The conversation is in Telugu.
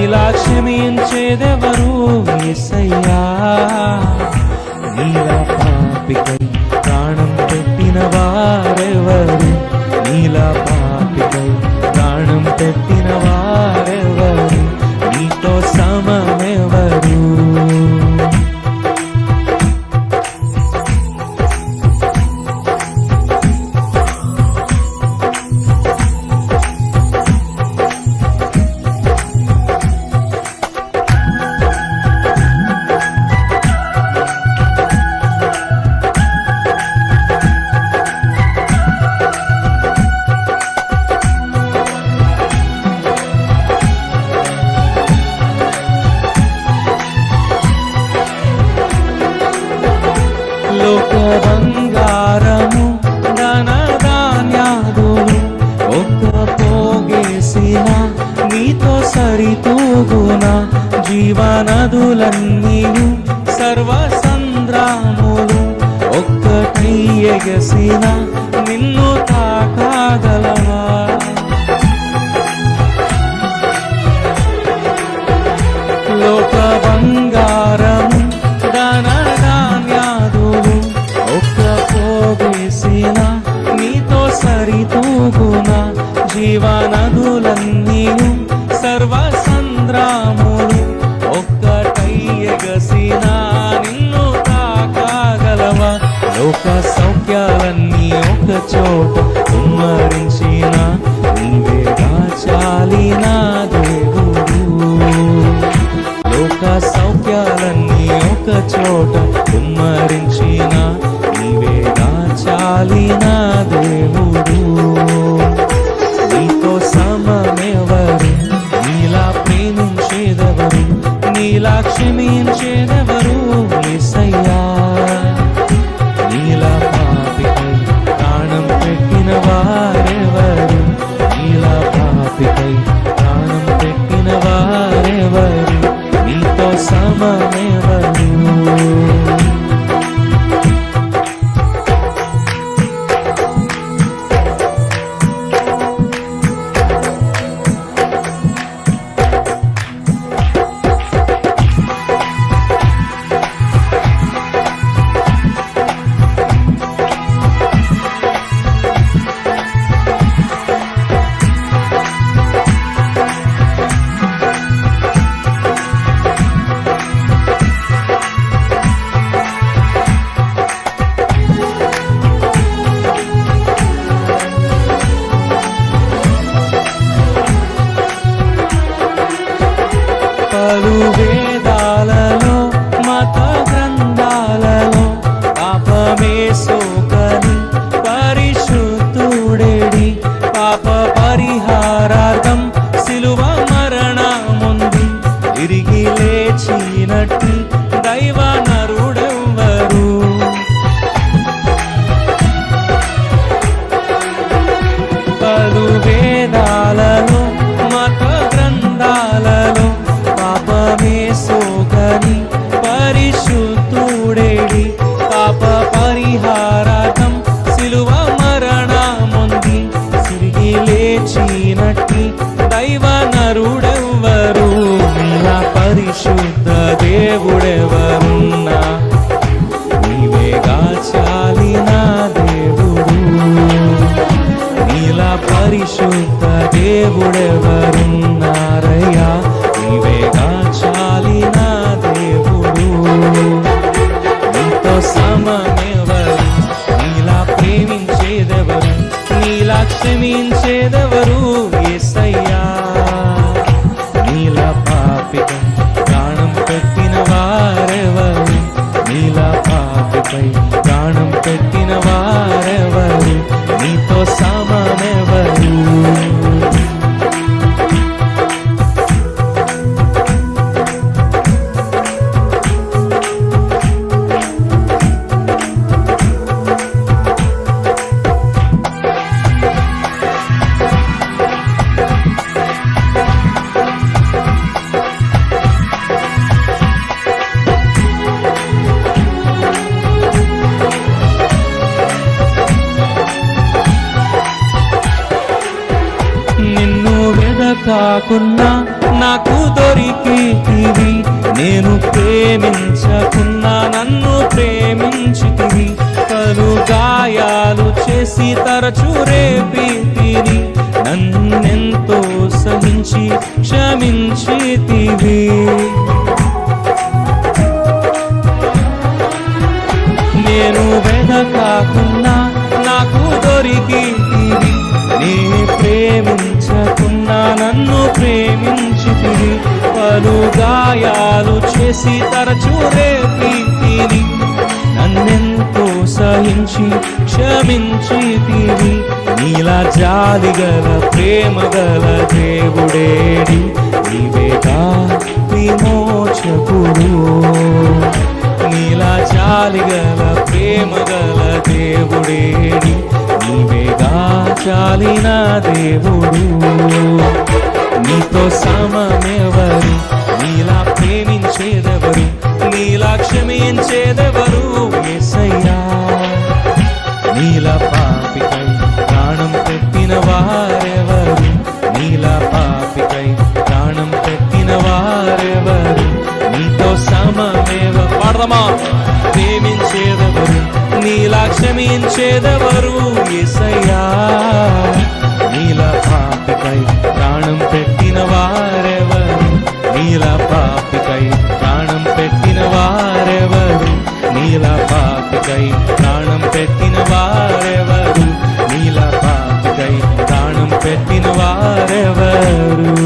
నీలా క్షమించేదెవరు? నీలా పాపికై ప్రాణం పెట్టిన వారెవరు? నీలా పాపికై ప్రాణం పెట్టిన నీ ఎగసిన నిన్ను తాకాగలవా? కష్టాలన్నీ ఒక చోట ఉమ్మరించిన నీవే దాచాలి నా దేవుడు. నీతో సమమెవరు నీలా ప్రేమించేదెవరు నీలా క్షమించేదెవరు? வாழுவே కాకున్నా నాకు దొరికితివి నేను ప్రేమించకున్నా నన్ను ప్రేమించితివి. పలు గాయాలు చేసి తరచు రేపితిని నన్ను చేసి తరచు రేపితిని నన్నెంతో సహించి క్షమించితివి నీలా జాలిగల ప్రేమగల దేవుడేడి. నీవేగా విమోచకుడు. నీలా చాలిగల ప్రేమగల దేవుడేడి. నీవేగా చాలిన దేవుడు. నీతో సమమెవరు నీలా ప్రేమి ప్రేమించేదెవరు నీలా క్షమించేదెవరు ఎసయ్యా నీలా పాపికై ప్రాణం పెట్టిన వారెవరు? నీలా పాపికై ప్రాణం పెట్టిన వారెవరు? నీతో సమమేవ పాడదమా? ప్రేమించేదెవరు? నీలా క్షమించేదెవరు ఎసయ్యా నీల పాపికై ప్రాణం పెట్టిన వారెవరు? నీల పాపికై వారెవరు నీలా పాపకై ప్రాణం పెట్టిన వారెవరు నీలా పాపకై ప్రాణం పెట్టిన వారెవరు